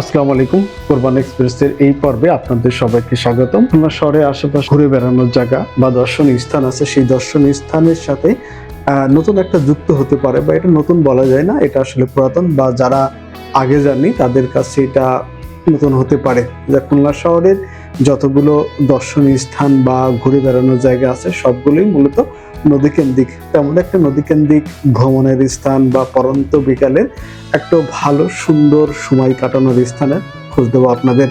আসসালামু আলাইকুম। কোরবান এক্সপ্রেসের এই পর্বে আপনাদের সবাইকে স্বাগতম। আমরা শহরে আশেপাশে ঘুরে বেড়ানোর জায়গা বা দর্শনীয় স্থান আছে। সেই দর্শনীয় স্থানের সাথে নতুন একটা যুক্ত হতে পারে বা এটা নতুন বলা যায় না। এটা আসলে পুরাতন বা যারা আগে জানি তাদের কাছে এটা নতুন হতে পারে। যা খুলনা শহরের যতগুলো দর্শনীয় স্থান বা ঘুরে বেড়ানোর জায়গা আছে, সবগুলোই মূলত নদীকেন্দ্রিক, তেমন একটা নদীকেন্দ্রিক ভ্রমণের স্থান বা পরন্ত বিকালের একটা ভালো, সুন্দর সময় কাটানোর স্থানে খোঁজ দেবো আপনাদের।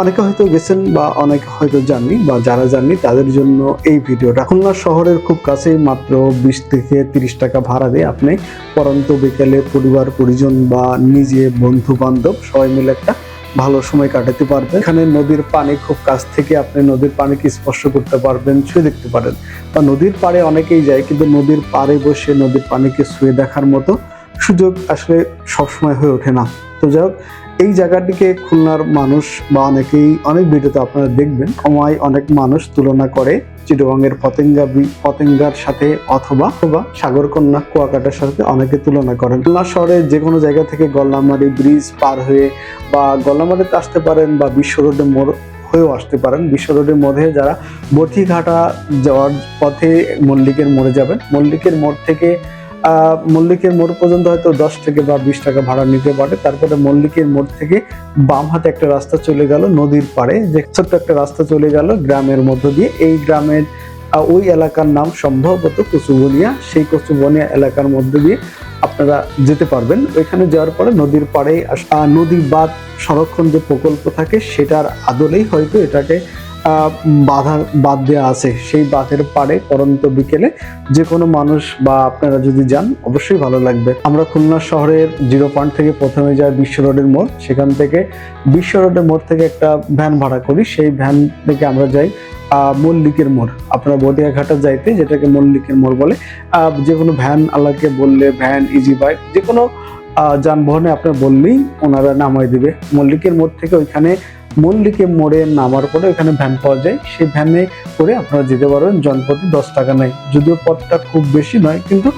অনেকে হয়তো গেছেন বা অনেকে হয়তো জাননি বা যারা জাননি তাদের জন্য এই ভিডিওটা। খুলনা শহরের খুব কাছেই মাত্র বিশ থেকে তিরিশ টাকা ভাড়া দিয়ে আপনি পরন্ত বিকেলে পরিবার, পরিজন বা নিজে বন্ধু বান্ধব সবাই মিলে একটা ভালো সময় কাটাতে পারবেন। এখানে নদীর পানি খুব কাছ থেকে আপনি নদীর পানিকে স্পর্শ করতে পারবেন, ছুঁয়ে দেখতে পারেন। বা নদীর পাড়ে অনেকেই যায়, কিন্তু নদীর পাড়ে বসে নদীর পানিকে ছুঁয়ে দেখার মতো সুযোগ আসলে সবসময় হয়ে ওঠে না। তো যাই হোক এই জায়গাটিকে খুলনার মানুষ বা অনেকেই অনেক ভিডিওতে আপনারা দেখবেন, সময় অনেক মানুষ তুলনা করে চিটগাংয়ের পতেঙ্গা পতেঙ্গার সাথে অথবা অথবা সাগরকন্যা কুয়াকাটার সাথে অনেকে তুলনা করেন। খুলনা শহরে যে কোনো জায়গা থেকে গল্লামারি ব্রিজ পার হয়ে বা গল্লামারিতে আসতে পারেন বা বিশ্ব রোডে মোড় হয়েও আসতে পারেন, বিশ্ব রোডের মধ্যে যারা বটিঘাটা যাওয়ার পথে মল্লিকের মোড়ে যাবেন, মল্লিকের মোড় থেকে মল্লিকের মোড় পর্যন্ত হয়তো দশ থেকে বা বিশ টাকা ভাড়া নিতে পারে। তারপরে মল্লিকের মোড় থেকে বাম হাতে একটা রাস্তা চলে গেল নদীর পাড়ে। যে ছোট্ট একটা রাস্তা চলে গেল গ্রামের মধ্য দিয়ে। এই গ্রামের ওই এলাকার নাম সম্ভবত কচুবনিয়া। সেই কচুবনিয়া এলাকার মধ্যে দিয়ে আপনারা যেতে পারবেন। ওইখানে যাওয়ার পরে নদীর পাড়ে নদী বাঁধ সংরক্ষণ যে প্রকল্প থাকে, সেটার আদলেই হয়তো এটাকে বাধা বাদ দেওয়া আছে। সেই বাঁধের পাড়ে পরন্ত বিকেলে যে কোনো মানুষ বা আপনারা যদি যান, অবশ্যই ভালো লাগবে। আমরা খুলনা শহরের জিরো পয়েন্ট থেকে প্রথমে যাই বিশ্ব রোডের মোড়। সেখান থেকে বিশ্ব রোডের মোড় থেকে একটা ভ্যান ভাড়া করি। সেই ভ্যান থেকে আমরা যাই মল্লিকের মোড়। আপনারা বদিয়াঘাটা যাইতে যেটাকে মল্লিকের মোড় বলে যে কোনো ভ্যান আল্লাহকে বললে, ভ্যান ইজি বাইক যে কোনো যানবাহনে আপনার বললেই ওনারা নামাই দিবে। মল্লিকের মোড় থেকে ওইখানে মল্লিকের মোড়ে নামার পরে ওখানে ভ্যান পাওয়া যায়। সেই ভ্যানে করে আপনারা যেতে পারবেন জনপ্রতি দশ টাকা নেয়। যদিও পথটা খুব বেশি নয়, কিন্তু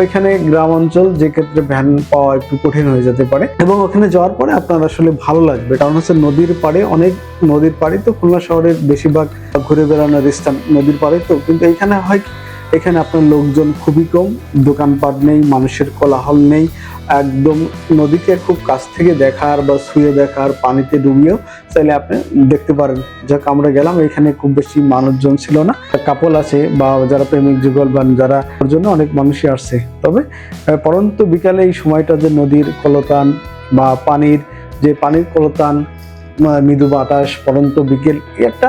ওইখানে গ্রাম অঞ্চল যে ক্ষেত্রে ভ্যান পাওয়া একটু কঠিন হয়ে যেতে পারে। এবং ওখানে যাওয়ার পরে আপনার আসলে ভালো লাগবে, কারণ হচ্ছে নদীর পাড়ে অনেক নদীর পাড়ে তো খুলনা শহরের বেশিরভাগ ঘুরে বেড়ানোর স্থান নদীর পাড়ে তো। কিন্তু এখানে হয় এখানে আপনার লোকজন খুবই কম, দোকানপাট নেই, মানুষের কোলাহল নেই, একদম নদীকে খুব কাছ থেকে দেখার বা শুয়ে দেখার পানিতে ডুবিয়েও চাইলে আপনি দেখতে পারেন। যাক, আমরা গেলাম, এখানে খুব বেশি মানুষজন ছিল না। কাপল আছে বা যারা প্রেমিক যুগল বা যারা জন্য অনেক মানুষই আসছে। তবে পরন্ত বিকালে এই সময়টা যে নদীর কলতান বা পানির, যে পানির কলতান মৃদু বাতাস, পরন্ত বিকেল একটা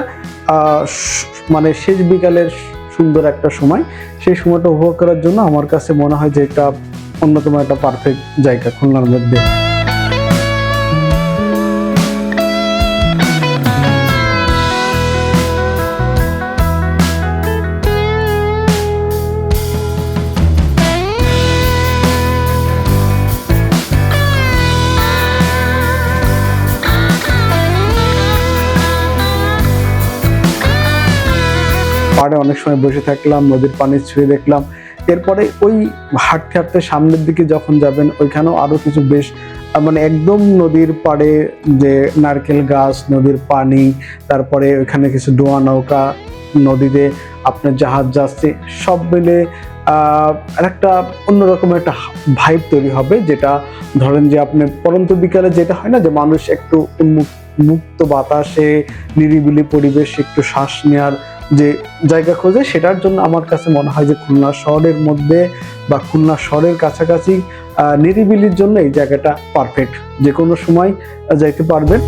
মানে শেষ বিকালের সুন্দর একটা সময়। সেই সময়টা উপভোগ করার জন্য আমার কাছে মনে হয় যে এটা অন্যতম একটা পারফেক্ট জায়গা খুলনার মধ্যে। পাড়ে অনেক সময় বসে থাকলাম, নদীর পানি ছুঁয়ে দেখলাম। এরপরে ওই হাঁটতে হাঁটতে সামনের দিকে যখন যাবেন, ওইখানেও আরও কিছু বেশ মানে একদম নদীর পাড়ে যে নারকেল গাছ, নদীর পানি, তারপরে ওইখানে কিছু ডোয়া নৌকা, নদীতে আপনার জাহাজ যাচ্ছে, সব মিলে একটা অন্যরকম একটা ভাইব তৈরি হবে, যেটা ধরেন যে আপনি পরন্ত বিকালে যেটা হয় না, যে মানুষ একটু উন্মুক্ত, মুক্ত বাতাসে, নিরিবিলি পরিবেশ একটু শ্বাস নেওয়ার যে জায়গা খোঁজে, সেটার জন্য আমার কাছে মনে হয় যে খুলনা শহরের মধ্যে বা খুলনা শহরের কাছাকাছি নিরিবিলির জন্য এই জায়গাটা পারফেক্ট যে কোনো সময় যাইতে পারবেন।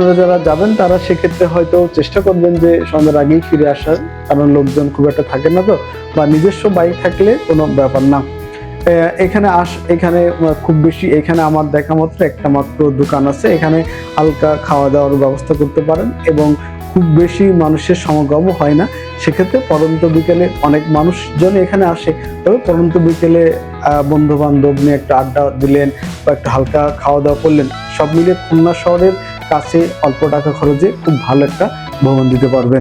আপনারা যারা যাবেন, তারা সেক্ষেত্রে হয়তো চেষ্টা করবেন যে সন্ধ্যার আগেই ফিরে আসার, কারণ লোকজন খুব একটা থাকে না তো, বা নিজস্ব বাইক থাকলে কোনো ব্যাপার না। এখানে আস, এখানে খুব বেশি, এখানে আমার দেখা মাত্র একটা মাত্র দোকান আছে। এখানে হালকা খাওয়া দাওয়ার ব্যবস্থা করতে পারেন এবং খুব বেশি মানুষের সমাগমও হয় না। সেক্ষেত্রে পরন্ত বিকেলে অনেক মানুষজন এখানে আসে। তবে পরন্ত বিকেলে বন্ধু বান্ধব নিয়ে একটা আড্ডা দিলেন বা একটা হালকা খাওয়া দাওয়া করলেন। সব মিলে খুলনা শহরের কাছে অল্প টাকা খরচে খুব ভালো একটা ভ্রমণ দিতে পারবেন